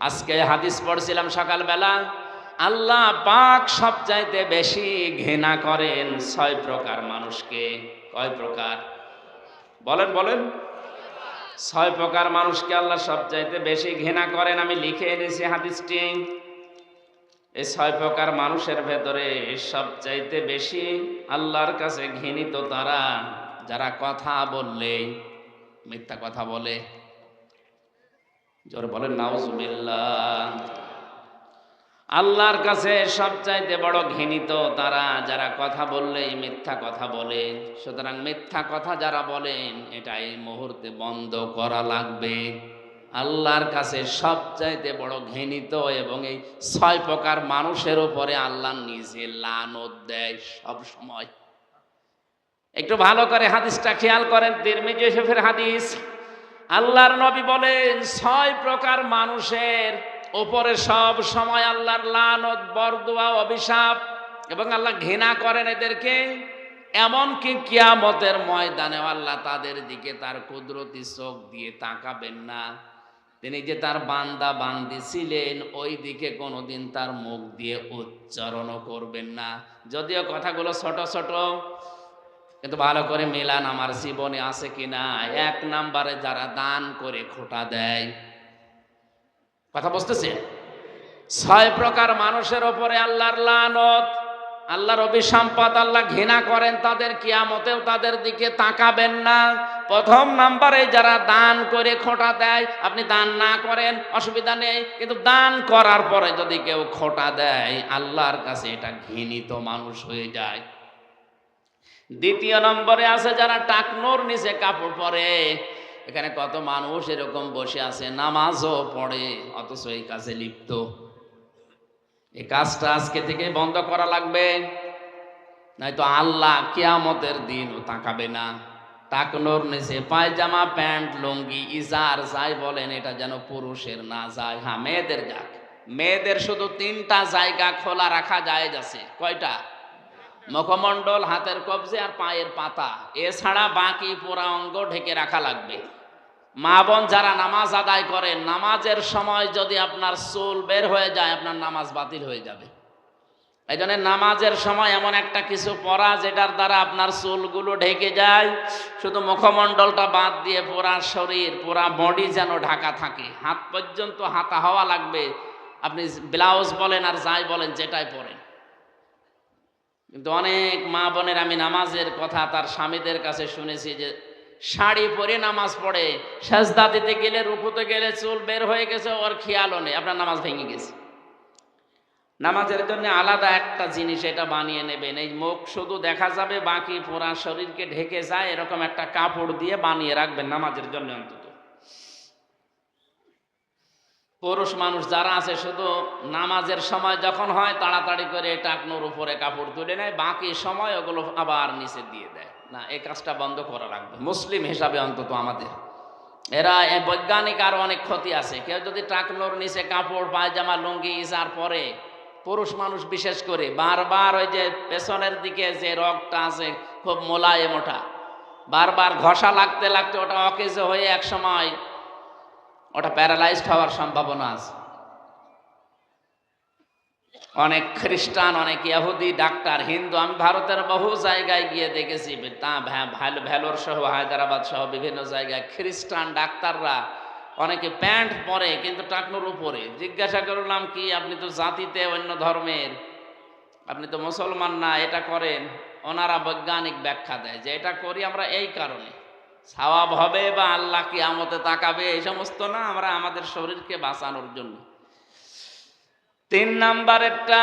আজকে হাদিস পড়ছিলাম সকালবেলা। আল্লাহ পাক সবচাইতে বেশি ঘৃণা করেন ছয় প্রকার মানুষকে। কয় প্রকার? বলেন বলেন। ছয় প্রকার মানুষকে আল্লাহ সবচাইতে বেশি ঘৃণা করেন, আমি লিখে এনেছি হাদিসটি। এই ছয় প্রকার মানুষের ভেতরে সবচাইতে বেশি আল্লাহর কাছে ঘৃণিত তারা, যারা কথা বললে, মিথ্যা কথা বলে। জোরে বলেন, নাউজুবিল্লাহ। আল্লাহর কাছে সবচাইতে বড় ঘৃণিত তারা যারা কথা বললেই মিথ্যা কথা বলে। সুতরাং মিথ্যা কথা যারা বলেন, এটা এই মুহূর্তে বন্ধ করা লাগবে। আল্লাহর কাছে সবচাইতে বড় ঘৃণিত এবং এই ছয় প্রকার মানুষের উপরে আল্লাহ নিজে লানত দেয় সব সময়। একটু ভালো করে হাদিসটা খেয়াল করেন, তিরমিজি শরীফের হাদিস। আল্লাহর নবী বলেন, ছয় প্রকার মানুষের ওপরে সব সময় আল্লাহর লানত, বরদুয়া, অভিশাপ এবং আল্লাহ ঘৃণা করেন এদেরকে। এমনকি কিয়ামতের ময়দানে আল্লাহ তাদের দিকে তার কুদরতি চোখ দিয়ে তাকাবেন না। তিনি যে তার বান্দা বান্দি ছিলেন, ওই দিকে কোনোদিন তার মুখ দিয়ে উচ্চারণও করবেন না। যদিও কথাগুলো ছোট ছোট কিন্তু ভালো করে মেলান, আমার জীবনে আছে কিনা? এক নাম্বারে যারা দান করে খোটা দেয়। কথা বুঝতেছে ছয় প্রকার মানুষের ওপরে আল্লাহর লানত, আল্লাহর অভিসম্পদ আল্লাহ ঘৃণা করেন, তাদের কিয়ামতেও তাদের দিকে তাকাবেন না। প্রথম নাম্বারে যারা দান করে খোটা দেয়, আপনি দান না করেন, অসুবিধা নেই। কিন্তু দান করার পরে যদি কেউ খোটা দেয়, আল্লাহর কাছে এটা ঘৃণিত মানুষ হয়ে যায়। দ্বিতীয় নম্বরে আছে যারা টাকনোর নিচে কাপড় পরে। এখানে কত মানুষ এরকম বসে আছে, নামাজও পড়ে, অথচ এই কাজে লিপ্ত। এই কাজটা আজকে থেকে বন্ধ করা লাগবে। নয়তো আল্লাহ কিয়ামতের দিনও তাকাবে না। টাকনোর নিচে পায়জামা, প্যান্ট, লুঙ্গি, ইজার যাই বলেন, এটা যেন পুরুষের না যায় হ্যাঁ মেয়েদের যাক। মেয়েদের শুধু তিনটা জায়গা খোলা রাখা যায় যাচ্ছে কয়টা? মুখমণ্ডল, হাতের কবজে আর পায়ের পাতা। এছাড়া বাকি পুরা অঙ্গ ঢেকে রাখা লাগবে। মা বোন যারা নামাজ আদায় করেন, নামাজের সময় যদি আপনার চুল বের হয়ে যায়, আপনার নামাজ বাতিল হয়ে যাবে। এই জন্য নামাজের সময় এমন একটা কিছু পরা যেটার দ্বারা আপনার চুলগুলো ঢেকে যায়। শুধু মুখমণ্ডলটা বাদ দিয়ে পুরা শরীর পুরা বডি যেন ঢাকা থাকে। হাত পর্যন্ত হাতা হওয়া লাগবে। আপনি ব্লাউজ বলেন আর যাই বলেন, যেটাই পরেন। কিন্তু অনেক মা বোনের আমি নামাজের কথা তার স্বামীদের কাছে শুনেছি যে শাড়ি পরে নামাজ পড়ে, সাজদা দিতে গেলে, রুকুতে গেলে চুল বের হয়ে গেছে, ওর খেয়ালও নেই, আপনার নামাজ ভেঙে গেছে। নামাজের জন্য আলাদা একটা জিনিস এটা বানিয়ে নেবেন, এই মুখ শুধু দেখা যাবে, বাকি পুরা শরীরকে ঢেকে যায়, এরকম একটা কাপড় দিয়ে বানিয়ে রাখবেন নামাজের জন্য অন্তত। পুরুষ মানুষ যারা আছে, শুধু নামাজের সময় যখন হয়, তাড়াতাড়ি করে টাকনোর উপরে কাপড় তুলে নেয়, বাকি সময় ওগুলো আবার নিচে দিয়ে দেয়। না, এই কাজটা বন্ধ করা রাখবে মুসলিম হিসাবে অন্তত আমাদের। এরা বৈজ্ঞানিক আরও অনেক ক্ষতি আছে। কেউ যদি টাকনোর নিচে কাপড়, পায়জামা, লুঙ্গি ইজার পরে, পুরুষ মানুষ বিশেষ করে, বারবার ওই যে পেছনের দিকে যে রগটা আছে, খুব মোলায়েম ওঠা বারবার ঘষা লাগতে লাগতে ওটা অকেজে হয়ে এক সময় ওটা প্যারালাইজড হওয়ার সম্ভাবনা আছে। অনেক খ্রিস্টান, অনেক ইহুদি, ডাক্তার, হিন্দু, আমি ভারতের বহু জায়গায় গিয়ে দেখেছি তা ভ্যালোর সহ, হায়দ্রাবাদ সহ বিভিন্ন জায়গায় খ্রিস্টান ডাক্তাররা অনেকে প্যান্ট পরে কিন্তু টাকনোর উপরে। জিজ্ঞাসা করলাম, কি আপনি তো জাতিতে অন্য ধর্মের? আপনি তো মুসলমান না, এটা করেন। ওনারা বৈজ্ঞানিক ব্যাখ্যা দেয় যে, এটা করি আমরা এই কারণে। সওয়াব হবে বা আল্লাহ কি আমতে তাকাবে, এই সমস্ত না আমরা আমাদের শরীরকে বাঁচানোর জন্য। তিন নাম্বারেরটা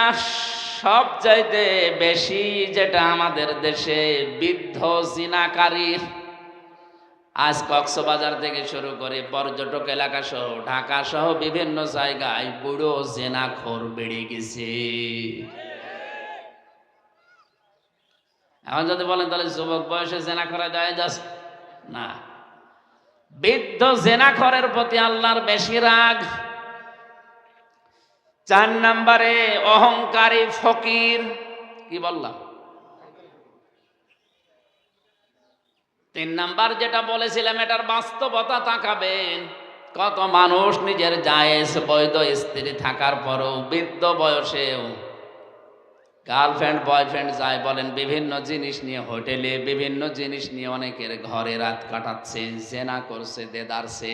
সব চাইতে বেশি যেটা আমাদের দেশে বৃদ্ধ জিনাকারী, আজ কক্সবাজার থেকে শুরু করে পর্যটক এলাকা সহ ঢাকা সহ বিভিন্ন জায়গায় বুড়ো জেনাখোর বেড়ে গেছে। এখন যদি বলেন, তাহলে যুবক বয়সে জেনা করা যায় যাচ্ছে। না। বৃদ্ধ জেনাখরের প্রতি আল্লাহর বেশি রাগ। চার নাম্বারে অহংকারী ফকির। কি বললাম? তিন নাম্বার যেটা বলেছিলাম, এটার বাস্তবতা তাকাবেন। কত মানুষ নিজের জায়েজ বৈধ স্ত্রী থাকার পরও বৃদ্ধ বয়সেও গার্লফ্রেন্ড, বয়ফ্রেন্ড যাই বলেন, বিভিন্ন জিনিস নিয়ে হোটেলে, বিভিন্ন জিনিস নিয়ে অনেকের ঘরে রাত কাটাচ্ছে, জেনা করছে, দেদারছে।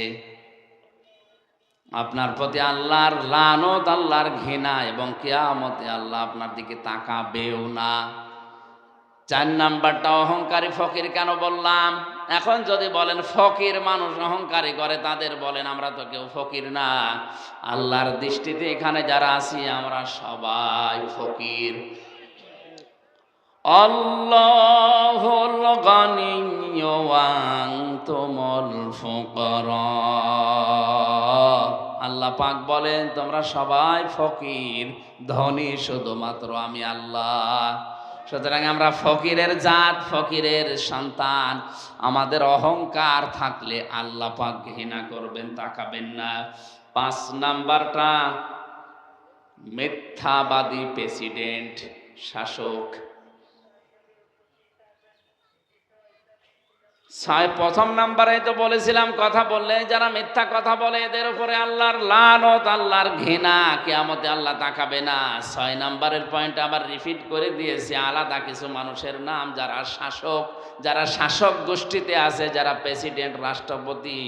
আপনার প্রতি আল্লাহর লানত, আল্লাহর ঘৃণা এবং কেয়ামতে আল্লাহ আপনার দিকে তাকাবেও না। চার নাম্বারটা অহংকারী ফকির কেন বললাম? এখন যদি বলেন ফকির মানুষ অহংকারী করে, তাদের বলেন, আমরা তো কেউ ফকির না। আল্লাহর দৃষ্টিতে এখানে যারা আছি, আমরা সবাই ফকির। ওয়া আনতুমুল ফুকারা। আল্লাহ পাক বলেন, তোমরা সবাই ফকির, ধনী শুধুমাত্র আমি আল্লাহ। সুতরাং আমরা ফকিরের জাত, ফকিরের সন্তান, আমাদের অহংকার থাকলে আল্লাহ পাক ঘৃণা করবেন, তাকাবেন না। পাঁচ নাম্বারটা, মিথ্যাবাদী প্রেসিডেন্ট, শাসক। প্রথম নাম্বারে তো বলেছিলাম, কথা বললে যারা মিথ্যা কথা বলে, এদের উপরে আল্লাহর লানত, আল্লাহর ঘৃণা, কেয়ামতে আল্লাহ তাকাবে না। ছয় নাম্বারের পয়েন্ট আবার রিপিট করে দিয়েছে, আলাদা কিছু মানুষের নাম, যারা শাসক যারা শাসক গোষ্ঠীতে আছে, যারা প্রেসিডেন্ট রাষ্ট্রপতি,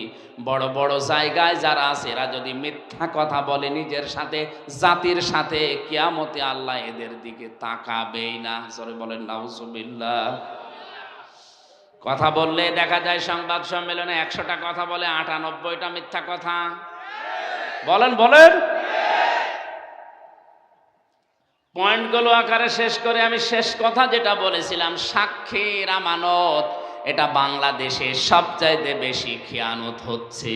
বড় বড় জায়গায় যারা আছে, এরা যদি মিথ্যা কথা বলে নিজের সাথে, জাতির সাথে, কেয়ামতে আল্লাহ এদের দিকে তাকাবেই না। সরে বলেন, নাউজুবিল্লাহ। কথা বললে দেখা যায় সংবাদ সম্মেলনে একশোটা কথা বলে, আটানব্বইটা মিথ্যা কথা। বলেন বলেন। পয়েন্টগুলো আকারে শেষ করে আমি শেষ কথা যেটা বলেছিলাম, সাক্ষীর আমানত। এটা বাংলাদেশে সবচাইতে বেশি খেয়ানত হচ্ছে।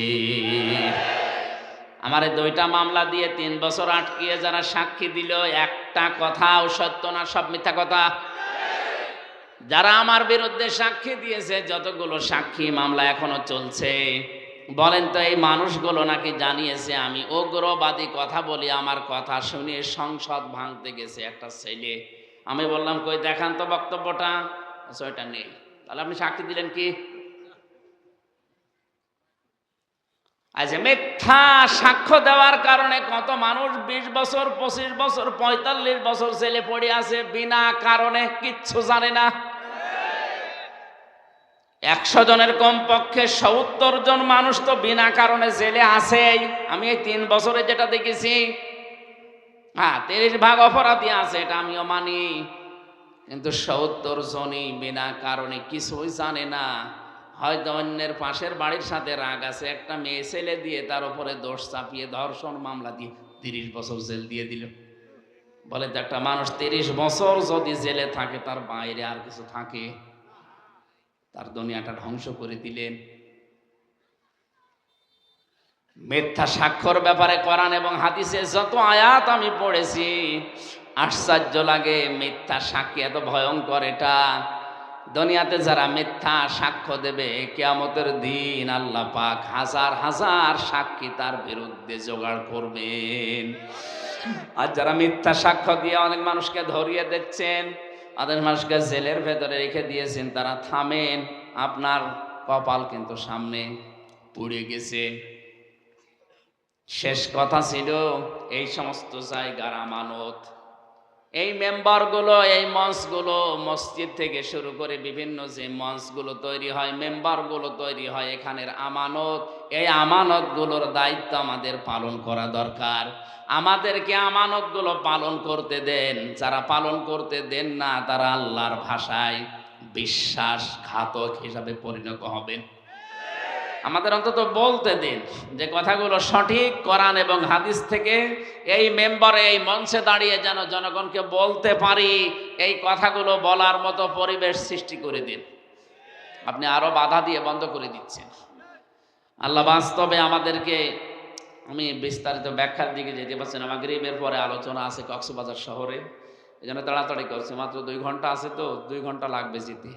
আমার এই দুইটা মামলা দিয়ে তিন বছর আটকিয়ে যারা সাক্ষী দিল, একটা কথাও সত্য না, সব মিথ্যা কথা। যারা আমার বিরুদ্ধে সাক্ষী দিয়েছে, যতগুলো সাক্ষী মামলা এখনও চলছে, বলেন তো এই মানুষগুলো নাকি জানিয়েছে, আমি অগ্রবাদী কথা বলি, আমার কথা শুনে সংসদ ভাঙতে গেছে একটা ছেলে। আমি বললাম, কই দেখান তো বক্তব্যটা। ওইটা নেই। তাহলে আপনি সাক্ষী দিলেন কি? আচ্ছা মিথ্যা সাক্ষ্য দেওয়ার কারণে কত মানুষ বিশ বছর, পঁচিশ বছর, পঁয়তাল্লিশ বছর ছেলে পড়ে আছে, বিনা কারণে কিচ্ছু জানে না। একশো জনের কমপক্ষে সত্তর জন মানুষ তো বিনা কারণে জেলে আছেই। আমি এই তিন বছরে যেটা দেখেছি হ্যাঁ তিরিশ ভাগ অপরাধী আছে, এটা আমিও মানি। কিন্তু সত্তর জনই বিনা কারণে কিছুই জানে না। হয়তো অন্যের পাশের বাড়ির সাথে রাগ আছে। একটা মেয়ে ছেলে দিয়ে তার উপরে দোষ চাপিয়ে ধর্ষণ মামলা দিয়ে তিরিশ বছর জেল দিয়ে দিল। বলে তো একটা মানুষ তিরিশ বছর যদি জেলে থাকে, তার বাইরে আর কিছু থাকে? তার দুনিয়াটা ধ্বংস করে দিলেন মিথ্যা স্বাক্ষর ব্যাপারে কোরআন এবং হাদিসে যত আয়াত আমি পড়েছি, আশ্চর্য লাগে মিথ্যা সাক্ষী এত ভয়ঙ্কর এটা। দুনিয়াতে যারা মিথ্যা সাক্ষ্য দেবে, কেয়ামতের দিন আল্লাহ পাক হাজার হাজার সাক্ষী তার বিরুদ্ধে জোগাড় করবেন। আর যারা মিথ্যা সাক্ষ্য দিয়ে অনেক মানুষকে ধরিয়ে দিচ্ছেন অনেক মানুষকে জেলের ভেতরে রেখে দিয়েছেন, তারা থামেন, আপনার কপাল কিন্তু সামনে পুড়ে গেছে। শেষ কথা ছিল, এই সমস্ত জায়গার আমানত এই মেম্বারগুলো, এই মঞ্চগুলো মসজিদ থেকে শুরু করে বিভিন্ন যে মঞ্চগুলো তৈরি হয়, মেম্বারগুলো তৈরি হয়, এখানের আমানত, এই আমানতগুলোর দায়িত্ব আমাদের পালন করা দরকার। আমাদেরকে আমানতগুলো পালন করতে দেন। যারা পালন করতে দেন না, তারা আল্লাহর ভাষায় বিশ্বাসঘাতক হিসাবে পরিণত হবেন আমাদের অন্তত বলতে দিন যে কথাগুলো সঠিক কোরআন এবং হাদিস থেকে এই মেম্বারে, এই মঞ্চে দাঁড়িয়ে যেন জনগণকে বলতে পারি, এই কথাগুলো বলার মতো পরিবেশ সৃষ্টি করে দিন। আপনি আরও বাধা দিয়ে বন্ধ করে দিচ্ছেন। আল্লাহ বাস্তবে আমাদেরকে, আমি বিস্তারিত ব্যাখ্যার দিকে যেতে পারছি না, মাগরিবের পরে আলোচনা আছে কক্সবাজার শহরে। এই জন্য তাড়াতাড়ি করছে, মাত্র দুই ঘণ্টা আছে তো, দুই ঘণ্টা লাগবে যেতে।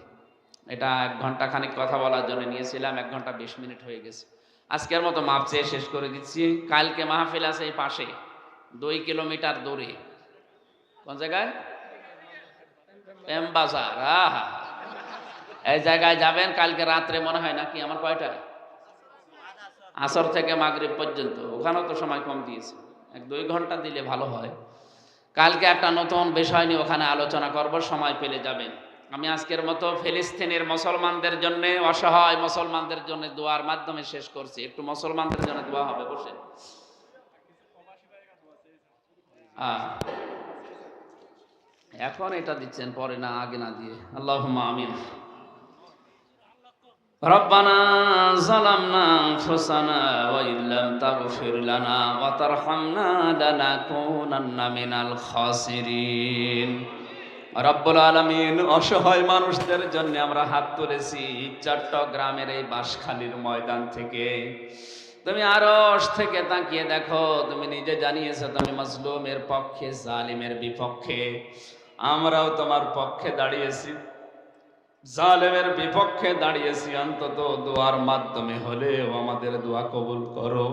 এটা এক ঘণ্টা খানিক কথা বলার জন্য নিয়েছিলাম, এক ঘণ্টা বিশ মিনিট হয়ে গেছে। আজকের মতো মাপ চেয়ে শেষ করে দিচ্ছি। কালকে মাহফিল আছে এই পাশে, দুই কিলোমিটার দূরে। কোন জায়গায়? এমবাজার আহা। এই জায়গায় যাবেন, কালকে রাত্রে মনে হয় নাকি আমার কয়টায়? আসর থেকে মাগরিব পর্যন্ত, ওখানেও তো সময় কম দিয়েছে। এক দুই ঘণ্টা দিলে ভালো হয়। কালকে একটা নতুন বিষয় নিয়ে ওখানে আলোচনা করব, সময় পেলে যাবেন। আমি আজকের মতো ফিলিস্তিনের মুসলমানদের জন্য অসহায় মুসলমানদের জন্য দোয়ার মাধ্যমে শেষ করছি একটু মুসলমানদের জন্য দোয়া হবে বসে হ্যাঁ এখন এটা দিচ্ছেন পরে না আগে না দিয়ে আল্লাহ আমিন ربنا ظلمنا أنفسنا وإن لم تغفر لنا وترحمنا لنكونن من الخاسرين রব্বুল আলমিন অসহায় মানুষদের জন্য আমরা হাত তুলেছি চট্টগ্রামের এই বাঁশখালীর ময়দান থেকে। তুমি আরস থেকে তাকিয়ে দেখো, তুমি নিজে জানিয়েছো তুমি মজলুমের পক্ষে, জালিমের বিপক্ষে। আমরাও তোমার পক্ষে দাঁড়িয়েছি, জালেমের বিপক্ষে দাঁড়িয়েছি। অন্তত দোয়ার মাধ্যমে হলেও আমাদের দোয়া কবুল করো।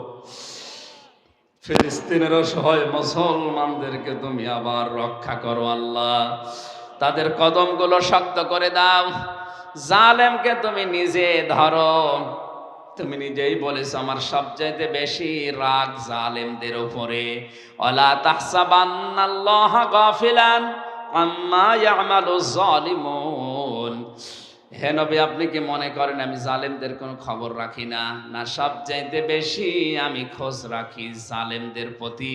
ফিলিস্তিনের সহায় মুসলমানদেরকে তুমি আবার রক্ষা করো আল্লাহ। তাদের কদমগুলো শক্ত করে দাও। জালেমকে তুমি নিজে ধরো। তুমি নিজেই বলেছ, আমার সবচাইতে বেশি রাগ জালেমদের উপরে। অলা তাহসাবান্নাল্লাহ গাফিলান আম্মা ইয়ামালু জালিমুন। হে নবী, আপনি কি মনে করেন আমি জালেমদের কোনো খবর রাখি না? না, সবচাইতে বেশি আমি খোঁজ রাখি জালেমদের প্রতি।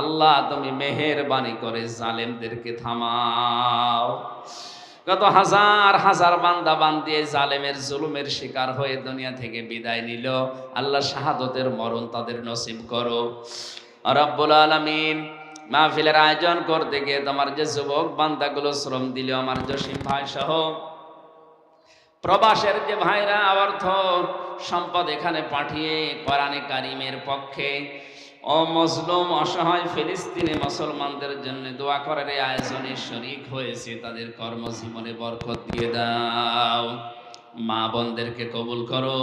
আল্লাহ, তুমি মেহেরবানি করে জালেমদেরকে থামাও। কত হাজার হাজার বান্দা বান্দি এই জালেমের জুলুমের শিকার হয়ে দুনিয়া থেকে বিদায় নিল। আল্লাহ শাহাদতের মরণ তাদের নসিব করো। রব্বুল আলমিন, মাহফিলের আয়োজন করতে গিয়ে তোমার যে যুবক বান্দাগুলো শ্রম দিল, আমার জসিম ভাই সহ প্রবাসের যে ভাইরা অর্থ সম্পদ এখানে পাঠিয়ে কোরআনে কারিমের পক্ষে, ও মজলুম, অসহায় ফিলিস্তিনি মুসলমানদের জন্য দোয়া করার আয়োজনে শরিক হয়েছে, তাদের কর্মজীবনে বরকত দিয়ে দাও। মা বোনদেরকে কবুল করো।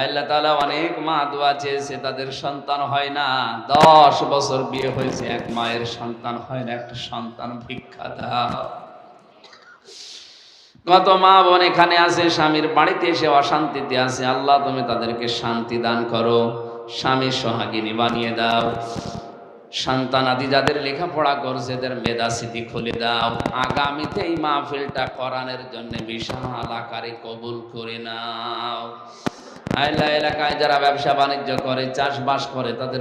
আল্লাহ তালা অনেক মা দোয়া চেয়েছে, তাদের সন্তান হয় না। দশ বছর বিয়ে হয়েছে, এক মায়ের সন্তান হয় না, একটা সন্তান ভিক্ষা দাও। কত মা বোন এখানে আছে, স্বামীর বাড়িতে এসে অশান্তিতে আছে। আল্লাহ, তুমি তাদেরকে শান্তি দান করো। স্বামীর সোহাগিনী বানিয়ে দাও। সন্তান আদি যাদের লেখাপড়া করছে, এদের মেধা স্মৃতি খুলে দাও। আগামীতে এই মাহফিলটা করানোর জন্য বিশাল আকারে কবুল করে নাও। এলাকায় যারা ব্যবসা বাণিজ্য করে, চাষবাস করে, তাদের